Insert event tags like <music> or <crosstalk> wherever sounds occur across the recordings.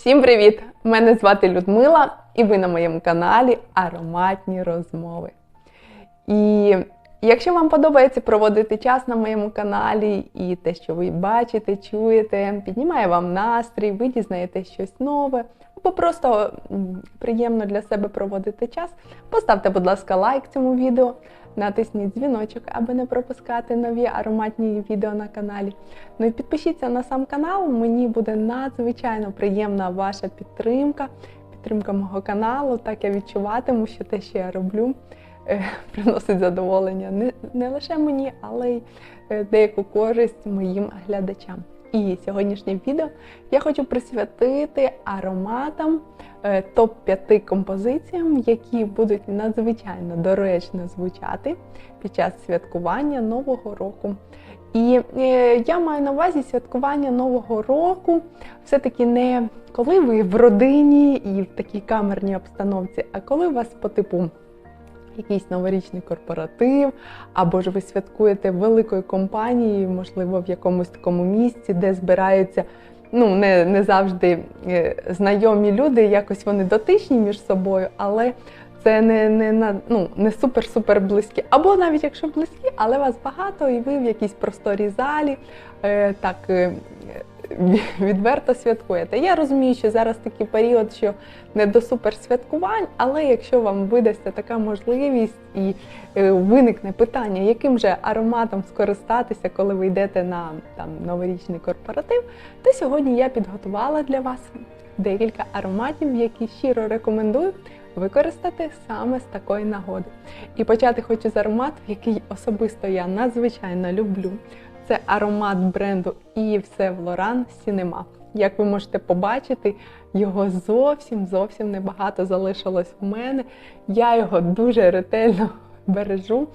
Всім привіт! Мене звати Людмила, і ви на моєму каналі Ароматні розмови. І якщо вам подобається проводити час на моєму каналі і те, що ви бачите, чуєте, піднімає вам настрій, ви дізнаєтесь щось нове, або просто приємно для себе проводити час, поставте, будь ласка, лайк цьому відео, натисніть дзвіночок, аби не пропускати нові ароматні відео на каналі. Ну і підпишіться на сам канал. Мені буде надзвичайно приємна ваша підтримка, підтримка мого каналу. Так я відчуватиму, що те, що я роблю, е, <laughs> приносить задоволення не, не лише мені, але й е, деяку користь моїм глядачам. І сьогоднішнє відео я хочу присвятити ароматам е, топ-5 композиціям, які будуть надзвичайно доречно звучати під час святкування Нового року. І е, я маю на увазі святкування Нового року все-таки не коли ви в родині і в такій камерній обстановці, а коли у вас по типу якийсь новорічний корпоратив, або ж ви святкуєте великою компанією, можливо, в якомусь такому місці, де збираються ну, не, не завжди е, знайомі люди, якось вони дотичні між собою, але це не, не, ну, не супер-супер близькі. Або навіть якщо близькі, але вас багато, і ви в якійсь просторій залі е, так е, <laughs> відверто святкуєте. Я розумію, що зараз такий період, що не до суперсвяткувань, але якщо вам видасться така можливість і е, виникне питання, яким же ароматом скористатися, коли ви йдете на там, новорічний корпоратив, то сьогодні я підготувала для вас декілька ароматів, які щиро рекомендую використати саме з такої нагоди. І почати хочу з аромату, який особисто я надзвичайно люблю. Це аромат бренду Yves Saint Laurent Cinema. Як ви можете побачити, його зовсім зовсім небагато залишилось в мене. Я його дуже ретельно <laughs> бережу,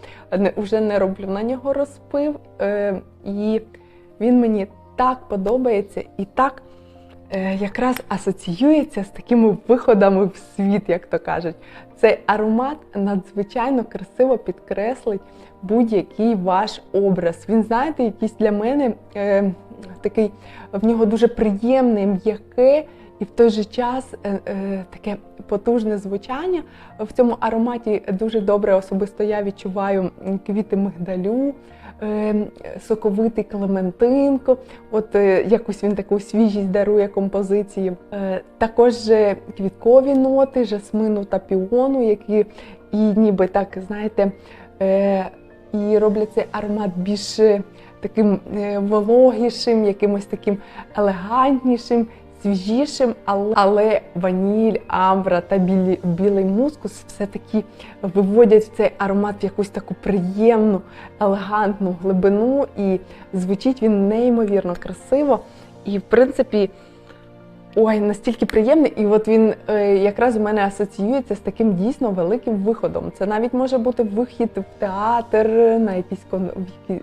вже не роблю на нього розпив. Е, і він мені так подобається і так якраз асоціюється з такими виходами в світ, як то кажуть. Цей аромат надзвичайно красиво підкреслить будь-який ваш образ. Він, знаєте, якийсь для мене е, такий, в нього дуже приємне, м'яке і в той же час е, е, таке потужне звучання. В цьому ароматі дуже добре особисто я відчуваю квіти мигдалю. Е, Соковитий клементинко, от е, якусь він таку свіжість дарує композиції. Е, Також квіткові ноти, жасмину та піону, які і ніби так, знаєте, і роблять цей аромат більш таким вологішим, якимось таким елегантнішим, свіжішим, але, але ваніль, амбра та білі, білий мускус все-таки виводять цей аромат в якусь таку приємну, елегантну глибину, і звучить він неймовірно красиво. І, в принципі, Ой, настільки приємний, і от він е, якраз у мене асоціюється з таким дійсно великим виходом. Це навіть може бути вихід в театр, на якийсь кон,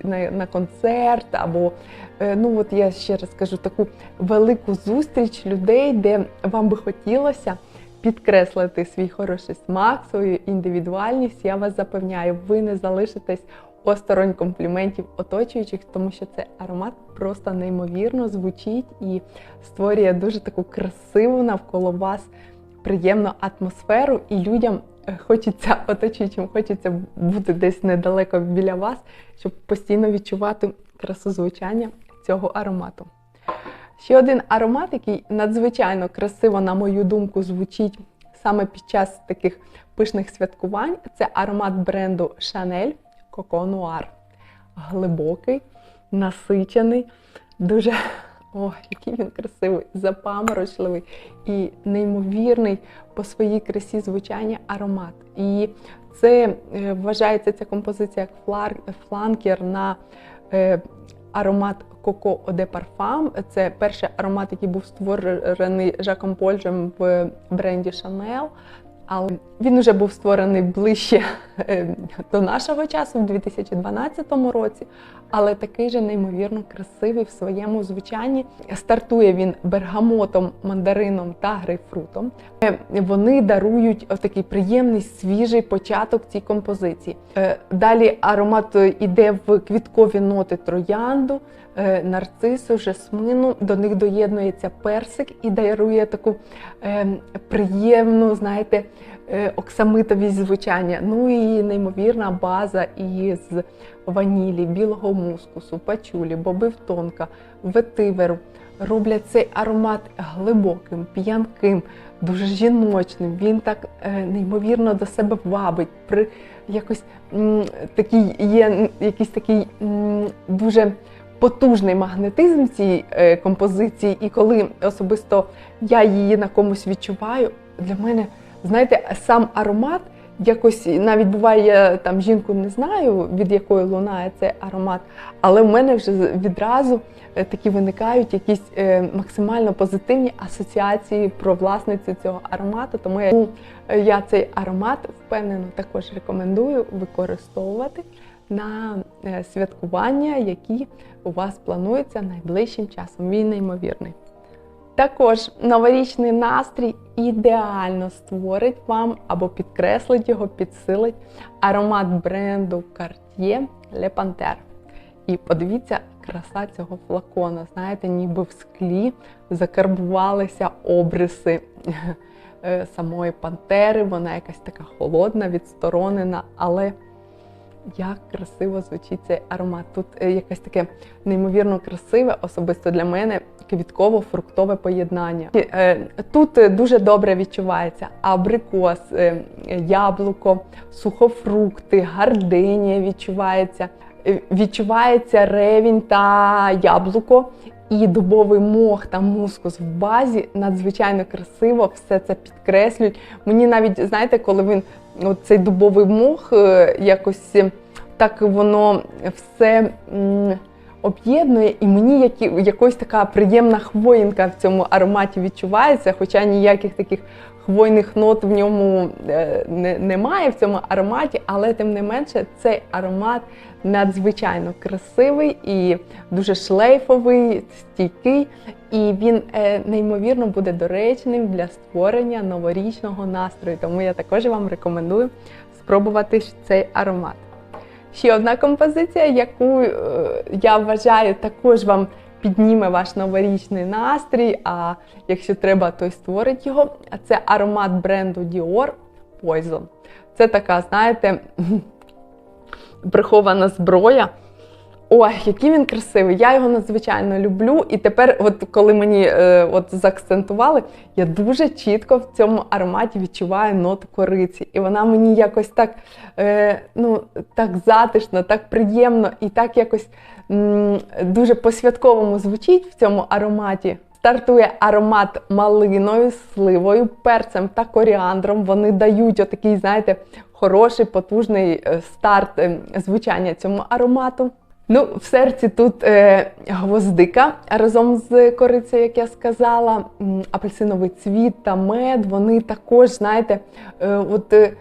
на, на концерт, або е, ну от я ще раз кажу, таку велику зустріч людей, де вам би хотілося підкреслити свій хороший смак, свою індивідуальність. Я вас запевняю, ви не залишитесь осторонь компліментів оточуючих, тому що цей аромат просто неймовірно звучить і створює дуже таку красиву навколо вас приємну атмосферу, і людям е, хочеться оточуючим, хочеться бути десь недалеко біля вас, щоб постійно відчувати красу звучання цього аромату. Ще один аромат, який надзвичайно красиво, на мою думку, звучить саме під час таких пишних святкувань, це аромат бренду Chanel Coco Noir. Глибокий, насичений, дуже о, який він красивий, запаморочливий і неймовірний по своїй красі звучання аромат. І це е, вважається ця композиція як фланкер на е, аромат Коко Оде Парфам. Це перший аромат, який був створений Жаком Польжем в бренді Chanel. Але він вже був створений ближче е, до нашого часу, в 2012 році. Але такий же неймовірно красивий в своєму звучанні. Стартує він бергамотом, мандарином та грейпфрутом. Е, Вони дарують такий приємний свіжий початок цій композиції. Е, Далі аромат іде в квіткові ноти троянду, нарцису, жасмину. До них доєднується персик і дарує таку е, приємну, знаєте, е, оксамитовість звучання. Ну і неймовірна база із ванілі, білого мускусу, пачулі, бобивтонка, ветиверу. Роблять цей аромат глибоким, п'янким, дуже жіночним. Він так е, неймовірно до себе вабить. При якось такий є якийсь такий дуже потужний магнетизм цієї е, композиції, і коли особисто я її на комусь відчуваю, для мене, знаєте, сам аромат. Якось навіть буває, я там жінку не знаю, від якої лунає цей аромат, але в мене вже відразу е, такі виникають якісь е, максимально позитивні асоціації про власницю цього аромату. Тому я, я цей аромат впевнено також рекомендую використовувати на е, святкування, які у вас плануються найближчим часом. Він неймовірний. Також новорічний настрій ідеально створить вам або підкреслить його, підсилить аромат бренду Cartier Le Panthère. І подивіться, краса цього флакона. Знаєте, ніби в склі закарбувалися обриси е, самої пантери. Вона якась така холодна, відсторонена, але як красиво звучить цей аромат. Тут е, якесь таке неймовірно красиве, особисто для мене квітково-фруктове поєднання. Е, Тут е, дуже добре відчувається абрикос, яблуко, сухофрукти, гарденія відчувається. Відчувається ревінь та яблуко. І дубовий мох та мускус в базі надзвичайно красиво все це підкреслюють. Мені навіть, знаєте, коли він цей дубовий мох е, якось е, так воно все об'єднує, і мені якось така приємна хвоїнка в цьому ароматі відчувається, хоча ніяких таких хвойних нот в ньому е, не, немає в цьому ароматі, але тим не менше цей аромат надзвичайно красивий і дуже шлейфовий, стійкий, і він е, неймовірно буде доречним для створення новорічного настрою. Тому я також вам рекомендую спробувати цей аромат. Ще одна композиція, яку е, я вважаю також вам підніме ваш новорічний настрій. А якщо треба, то й створить його. А це аромат бренду Dior Poison. Це така, знаєте, <laughs> прихована зброя. Ой, який він красивий! Я його надзвичайно люблю. І тепер, от коли мені е, от заакцентували, я дуже чітко в цьому ароматі відчуваю ноту кориці. І вона мені якось так, е, ну, так затишно, так приємно і так якось м, дуже по-святковому звучить в цьому ароматі. Стартує аромат малиною, сливою, перцем та коріандром. Вони дають отакий, знаєте, хороший, потужний е, старт е, звучання цьому аромату. Ну, в серці тут е, гвоздика разом з корицею, як я сказала, апельсиновий цвіт та мед. Вони також, знаєте, е, от. Е,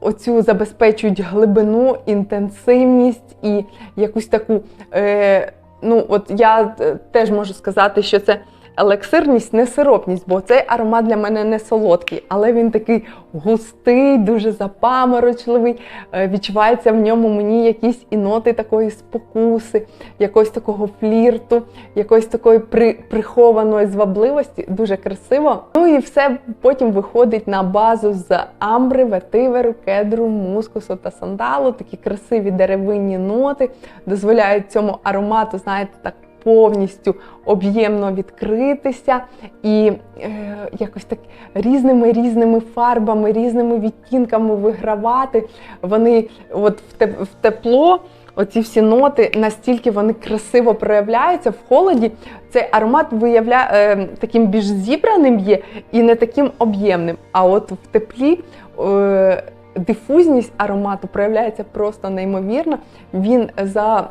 Оцю забезпечують глибину, інтенсивність і якусь таку. Е, ну, от я е, теж можу сказати, що це елексирність, не сиропність, бо цей аромат для мене не солодкий, але він такий густий, дуже запаморочливий. Е, Відчувається в ньому мені якісь і ноти такої спокуси, якогось такого флірту, якоїсь такої при, прихованої звабливості. Дуже красиво. Ну і все потім виходить на базу з амбри, ветиверу, кедру, мускусу та сандалу. Такі красиві деревинні ноти дозволяють цьому аромату, знаєте, так повністю об'ємно відкритися і е, якось так різними різними фарбами, різними відтінками вигравати. Вони от в тепло. Оці всі ноти настільки вони красиво проявляються в холоді. Цей аромат виявляє е, таким більш зібраним є і не таким об'ємним. А от в теплі е, дифузність аромату проявляється просто неймовірно. Він за,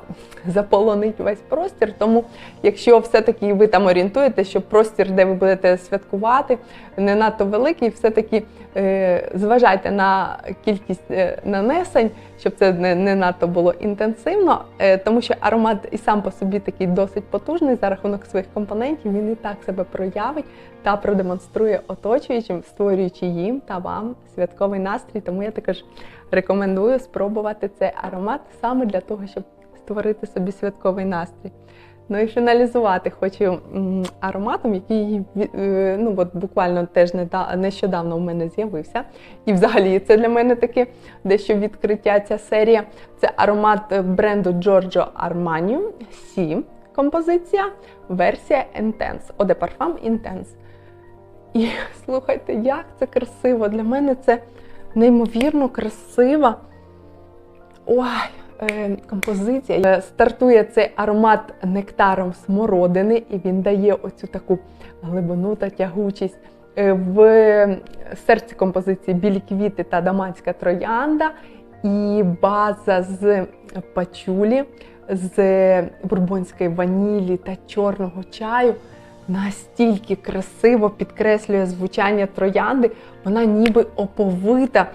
заполонить весь простір. Тому, якщо все-таки ви там орієнтуєте, що простір, де ви будете святкувати, не надто великий, все-таки е, зважайте на кількість е, нанесень, щоб це не, не надто було інтенсивно, е, тому що аромат і сам по собі такий досить потужний за рахунок своїх компонентів. Він і так себе проявить та продемонструє оточуючим, створюючи їм та вам святковий настрій. Тому я також рекомендую спробувати цей аромат саме для того, щоб створити собі святковий настрій. Ну і фіналізувати хочу ароматом, який е, ну, от буквально теж нещодавно у мене з'явився. І взагалі це для мене таке дещо відкриття ця серія. Це аромат е, бренду Giorgio Armani Сі композиція, версія Intense. Eau de Parfum Intense. І <laughs> слухайте, як це красиво! Для мене це неймовірно красива. Ой, е, композиція. Е, Стартує цей аромат нектаром смородини, і він дає оцю таку глибину та тягучість. Е, В серці композиції білі квіти та даманська троянда, і база з пачулі, з бурбонської ванілі та чорного чаю. Настільки красиво підкреслює звучання троянди, вона ніби оповита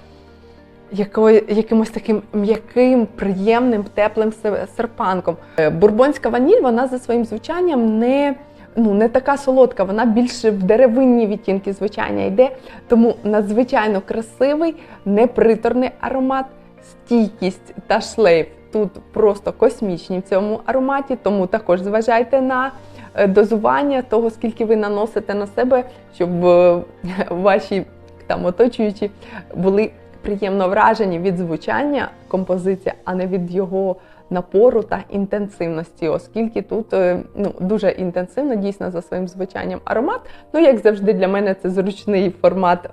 якимось таким м'яким, приємним, теплим серпанком. Е, Бурбонська ваніль, вона за своїм звучанням не, ну, не така солодка, вона більше в деревинні відтінки звучання йде. Тому надзвичайно красивий, неприторний аромат, стійкість та шлейф тут просто космічні в цьому ароматі, тому також зважайте на е, дозування того, скільки ви наносите на себе, щоб е, <laughs> ваші там оточуючі були приємно вражені від звучання композиції, а не від його напору та інтенсивності, оскільки тут е, ну, дуже інтенсивно дійсно за своїм звучанням аромат. Ну, як завжди, для мене це зручний формат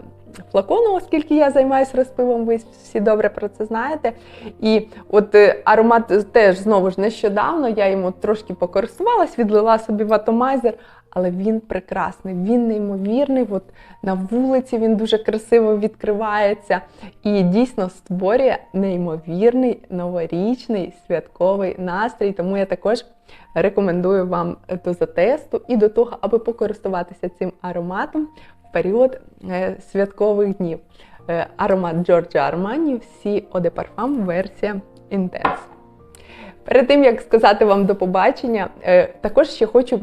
флакону, оскільки я займаюся розпивом, ви всі добре про це знаєте. І от е, аромат теж знову ж нещодавно я йому трошки покористувалась, відлила собі в атомайзер, але він прекрасний, він неймовірний. От на вулиці він дуже красиво відкривається і дійсно створює неймовірний новорічний святковий настрій. Тому я також рекомендую вам до затесту і до того, аби покористуватися цим ароматом період е, святкових днів. Е, Аромат Giorgio Armani всі de Parfum версія Intense. Перед тим як сказати вам до побачення, е, також ще хочу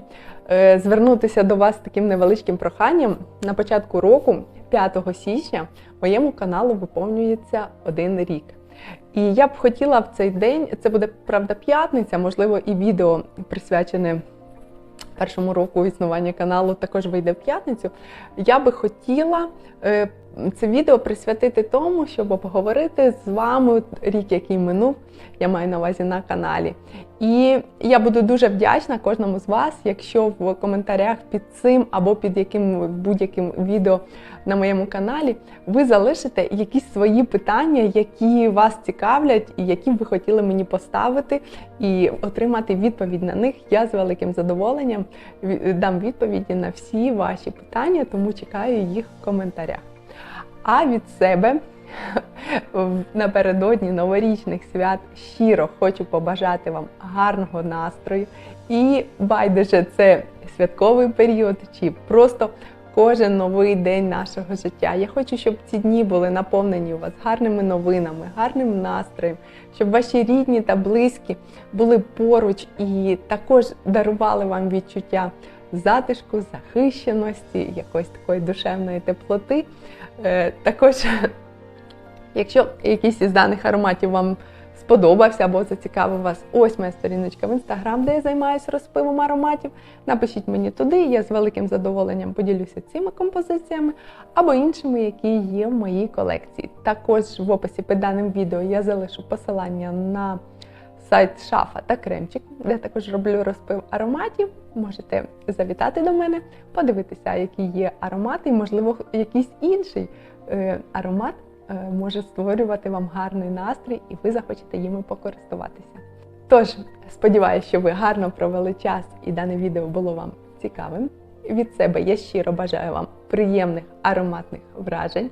звернутися до вас з таким невеличким проханням. На початку року, 5 січня, моєму каналу виповнюється один рік. І я б хотіла в цей день, це буде правда п'ятниця, можливо, і відео присвячене першому року існування каналу також вийде в п'ятницю. Я би хотіла е, це відео присвятити тому, щоб обговорити з вами рік, який минув, я маю на увазі на каналі. І я буду дуже вдячна кожному з вас, якщо в коментарях під цим або під яким будь-яким відео на моєму каналі ви залишите якісь свої питання, які вас цікавлять, і які ви хотіли мені поставити, і отримати відповідь на них. Я з великим задоволенням дам відповіді на всі ваші питання, тому чекаю їх в коментарях. А від себе напередодні новорічних свят щиро хочу побажати вам гарного настрою і байдуже це святковий період чи просто кожен новий день нашого життя. Я хочу, щоб ці дні були наповнені у вас гарними новинами, гарним настроєм, щоб ваші рідні та близькі були поруч і також дарували вам відчуття затишку, захищеності, якоїсь такої душевної теплоти. Е, Також, <laughs> якщо якийсь із даних ароматів вам сподобався або зацікавив вас, ось моя сторіночка в інстаграм, де я займаюся розпивом ароматів. Напишіть мені туди, я з великим задоволенням поділюся цими композиціями або іншими, які є в моїй колекції. Також в описі під даним відео я залишу посилання на сайт Шафа та Кремчик, де також роблю розпив ароматів. Можете завітати до мене, подивитися, які є аромати, і, можливо, якийсь інший е, аромат е, може створювати вам гарний настрій, і ви захочете їми покористуватися. Тож, сподіваюся, що ви гарно провели час і дане відео було вам цікавим. Від себе я щиро бажаю вам приємних ароматних вражень.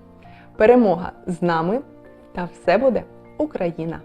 Перемога з нами та все буде Україна!